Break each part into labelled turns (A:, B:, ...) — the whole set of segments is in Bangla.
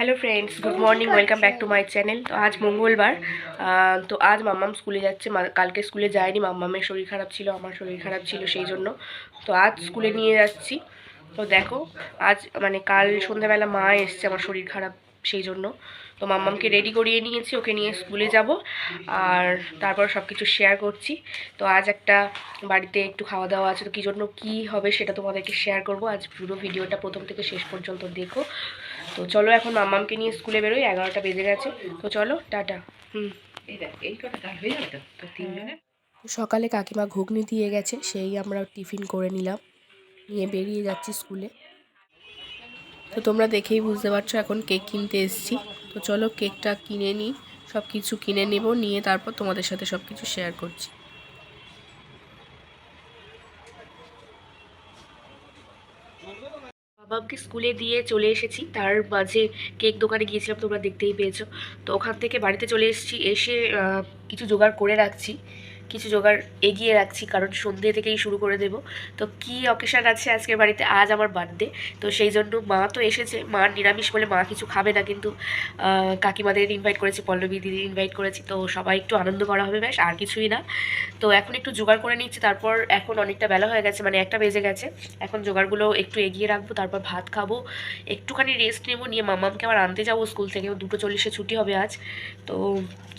A: Hello friends good morning welcome back to my channel তো আজ মঙ্গলবার তো আজ মাম্মাম স্কুলে যাচ্ছে। কালকে স্কুলে যায়নি। মাম্মামের শরীর খারাপ ছিল আমার শরীর খারাপ ছিল সেই জন্য। তো আজ স্কুলে নিয়ে যাচ্ছি। তো দেখো আজ মানে কাল সন্ধ্যাবেলা মা এসছে আমার শরীর খারাপ সেই জন্য। তো মাম্মামকে রেডি করিয়ে নিয়েছি ওকে নিয়ে স্কুলে যাব। আর তারপর সব কিছু শেয়ার করছি। তো আজ একটা বাড়িতে একটু খাওয়া দাওয়া আছে। তো কী জন্য কী হবে সেটা তোমাদেরকে শেয়ার করব। আজ পুরো ভিডিওটা প্রথম থেকে শেষ পর্যন্ত দেখো। তো চলো এখন মাম্মামকে নিয়ে স্কুলে বেরোই এগারোটা বেজে গেছে। তো চলো টাটা। হুম।
B: এই দেখ এই কটা ডাল হয়ে যাবে তো? তো তিনজনে
A: সকালে কাকিমা ঘুগনি দিয়ে গেছে সেই আমরা টিফিন করে নিলাম। নিয়ে বেরিয়ে যাচ্ছি স্কুলে। তো তোমরা দেখেই বুঝতে পারছ এখন কেক কিনতে এসেছি। তো চলো কেকটা কিনে নিই সব কিছু কিনে নেব নিয়ে তারপর তোমাদের সাথে সব কিছু শেয়ার করছি। বাবাকে স্কুলে দিয়ে চলে এসেছি। তার মাঝে কেক দোকানে গিয়েছিলাম, তোমরা দেখতেই পেয়েছ। তো ওখান থেকে বাড়িতে চলে এসেছি, এসে কিছু জোগাড় করে রাখছি। কিছু জোগাড় এগিয়ে রাখছি, কারণ সন্ধ্যে থেকেই শুরু করে দেব। তো কি অকেশন আছে আজকের বাড়িতে? আজ আমার বার্থডে তো সেই জন্য মা তো এসেছে। মা নিরামিষ বলে মা কিছু খাবে না, কিন্তু কাকিমাদের ইনভাইট করেছি, পল্লবী দিদি ইনভাইট করেছি, তো সবাই একটু আনন্দ করা হবে, ব্যাস, আর কিছুই না। তো এখন একটু জোগাড় করে নিচ্ছি, তারপর এখন অনেকটা বেলা হয়ে গেছে মানে একটা বেজে গেছে। এখন জোগাড়গুলো একটু এগিয়ে রাখব, তারপর ভাত খাব। একটুখানি রেস্ট নেব, নিয়ে মামামকে আবার আনতে যাব স্কুল থেকে, দুটো চল্লিশে ছুটি হবে আজ। তো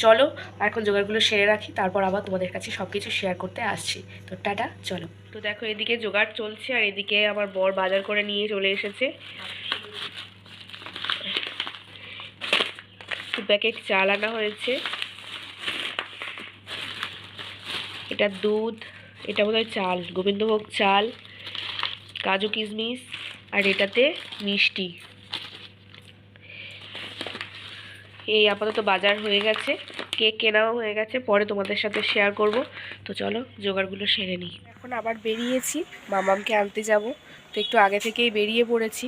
A: চলো এখন জোগাড়গুলো সেরে রাখি, তারপর আবার তোমাদের সব কিছু শেয়ার করতে আসছি। তো টাটা, চলো। তো দেখো, এদিকে জোগাড় চলছে আর এদিকে আমার বর বাজার করে নিয়ে চলে এসেছে। প্যাকেট চাল আনা হয়েছে। এটা দুধ, এটা বোধহয় চাল, গোবিন্দভোগ চাল, কাজু কিশমিশ, আর এটাতে মিষ্টি। এই আপাতত বাজার হয়ে গেছে। কেক কেনাও হয়ে গেছে, পরে তোমাদের সাথে শেয়ার করব। তো চলো, জোগাড়গুলো সেরে নিই। এখন আবার বেরিয়েছি, মামামকে আনতে যাব। তো একটু আগে থেকেই বেরিয়ে পড়েছি।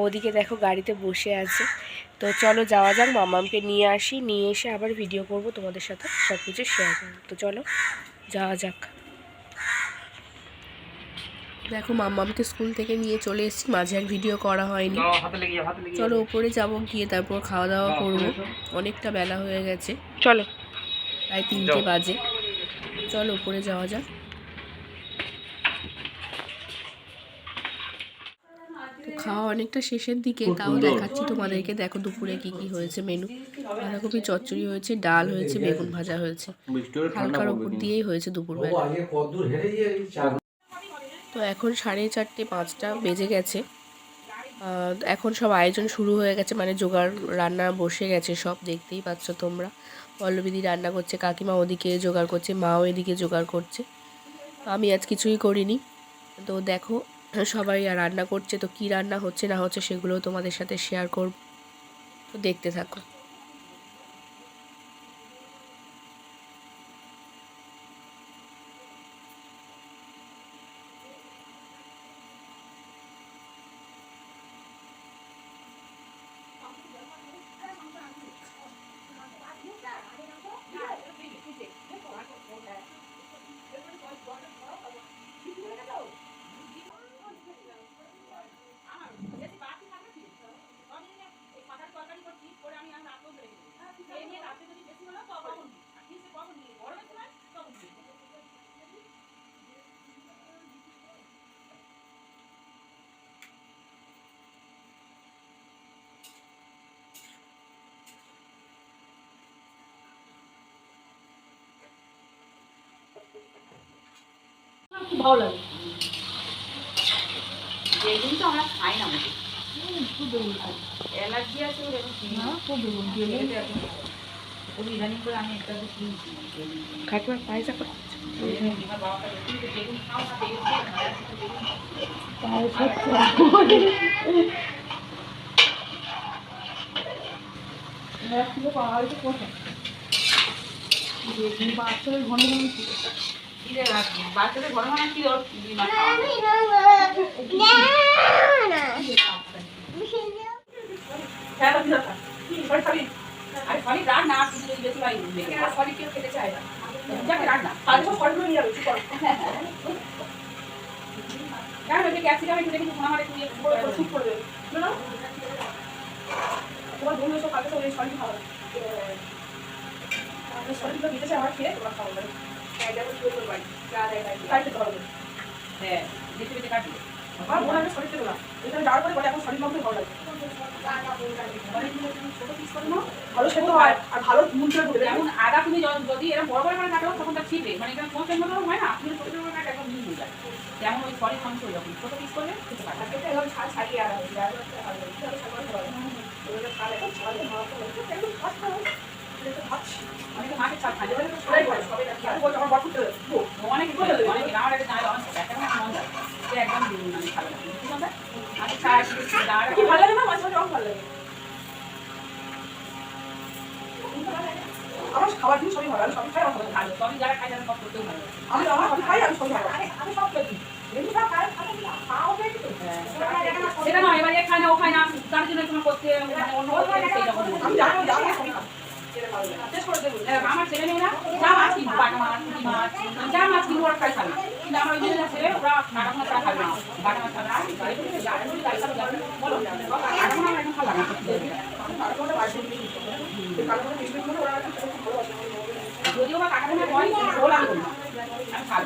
A: ওদিকে দেখো গাড়িতে বসে আছে। তো চলো যাওয়া যাক, মামামকে নিয়ে আসি, নিয়ে এসে আবার ভিডিও করব, তোমাদের সাথে সব কিছু শেয়ার করব। তো চলো, যাওয়া যাক। দেখো মাম্মামকে স্কুল থেকে নিয়ে চলে এসেছি মাঝে এক ভিডিও করা হয়নি। চলো ওপরে যাব গিয়ে তারপর খাওয়া দাওয়া করব। অনেকটা বেলা হয়ে গেছে। চলো। প্রায় তিনটে বাজে। চলো ওপরে যাওয়া যাক। তো খাওয়া অনেকটা শেষের দিকে তাও দেখাচ্ছি তোমাদেরকে। দেখো দুপুরে কি কি হয়েছে মেনু বাঁধাকপি চচ্চড়ি হয়েছে ডাল হয়েছে বেগুন ভাজা হয়েছে। হালকার উপর দিয়েই হয়েছে দুপুরবেলা
C: আজকে কদ্দূর হেরে গিয়ে এই চা-
A: তো এখন সাড়ে চারটে, পাঁচটা বেজে গেছে। এখন সব আয়োজন শুরু হয়ে গেছে মানে জোগাড় রান্না বসে গেছে সব, দেখতেই পাচ্ছ তোমরা। পল্লবীদি রান্না করছে, কাকিমা ওদিকে জোগাড় করছে, মাও এদিকে জোগাড় করছে। আমি আজ কিছুই করিনি। তো দেখো, সবাই আর রান্না করছে, তো কি রান্না হচ্ছে না হচ্ছে সেগুলো তোমাদের সাথে শেয়ার করব। তো দেখতে থাকো।
B: বেগুন তো আমরা খাই না মোটে অ্যালার্জি আছে ওর খুব বেগুন দিয়ে ইদানিং করে আমি একটা কিনছি।
A: কাকিমা পায়সা করো
B: আমার বাবাটা কিন্তু বেগুন খাও না বাচ্চাদের ঘরে মানে কি ওর খাওয়া তো কি দরকার? কি, সরি, সরি। আরে সরি, রাখ না, তুই যদি বেশি বাড়ি নিবি। সরি, কেউ খেতে চায় না। যাকে রাখ না। কালকে সব সরি যাবে, চুপ করো। দেখো, এই যে ক্যাপসিকাম একটু দেখি, সোনা আমার একটু করে, চুপ করে দেবে। শোনো। বন্ধু সব কালকে সব এই খাওয়া সলিডগুলো দিতেছে আমার খেয়ে তোমরা খাওয়া
D: হ্যাঁ
B: আমার মনে হয় সলিড খেতে না এখানে পরে বলে এখন মাংস ভালো লাগে ভালো সেদ্ধ হয় আর ভালো নুন ছিল ঢুকে
D: আদা তুমি যদি এরকম বড় বড় করে কাটো তখন তা ছিপে মানে এটা পঞ্চাশ মতো হয় না তুমি ছোট ছোট করে কাটো একদম মিল হয়ে যায়। যেমন ওই সলিড মাংস ওইরকম। ছোট পিস করলে খেতে যায়। সে একদম ভালো
B: মাঝে আমার খাবার জিনিস সবই ভালো আমি সবই খাই আমার
D: যারা তারা সব
B: আমি আমার সবই খাই আমি ভালো লাগে।
D: সেটা নয় এবার খায় না ও খায় না তার জন্য তোমার করতে অন্য
B: আমি জানি
D: আমার ছেলে মেয়েরা যা মাছ কিনবো বাটা মাছ পুঁটি মাছ যা মাছ কিনবো ওরা খাই খাবে কিন্তু আমার ওই জন্য ছেলে ওরা বাটা মাছ তারা খাবে না বাটা মাছ খাবে না যাই বলি, খাবে, বাটা মাছ একদম ভালো না
B: করে ওরা।
D: যদিও বা কাটা ভেঙে হয় কিন্তু আমি করি না। খাব।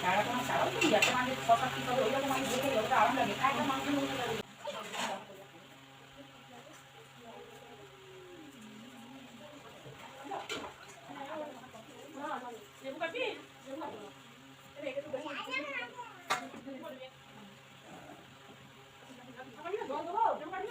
D: সারা কোনো সারাও তো একটা মাঝে ছ সাত পিস হবে ওইরকম আমি দেখে ওটা আরাম লাগে একটা মাংস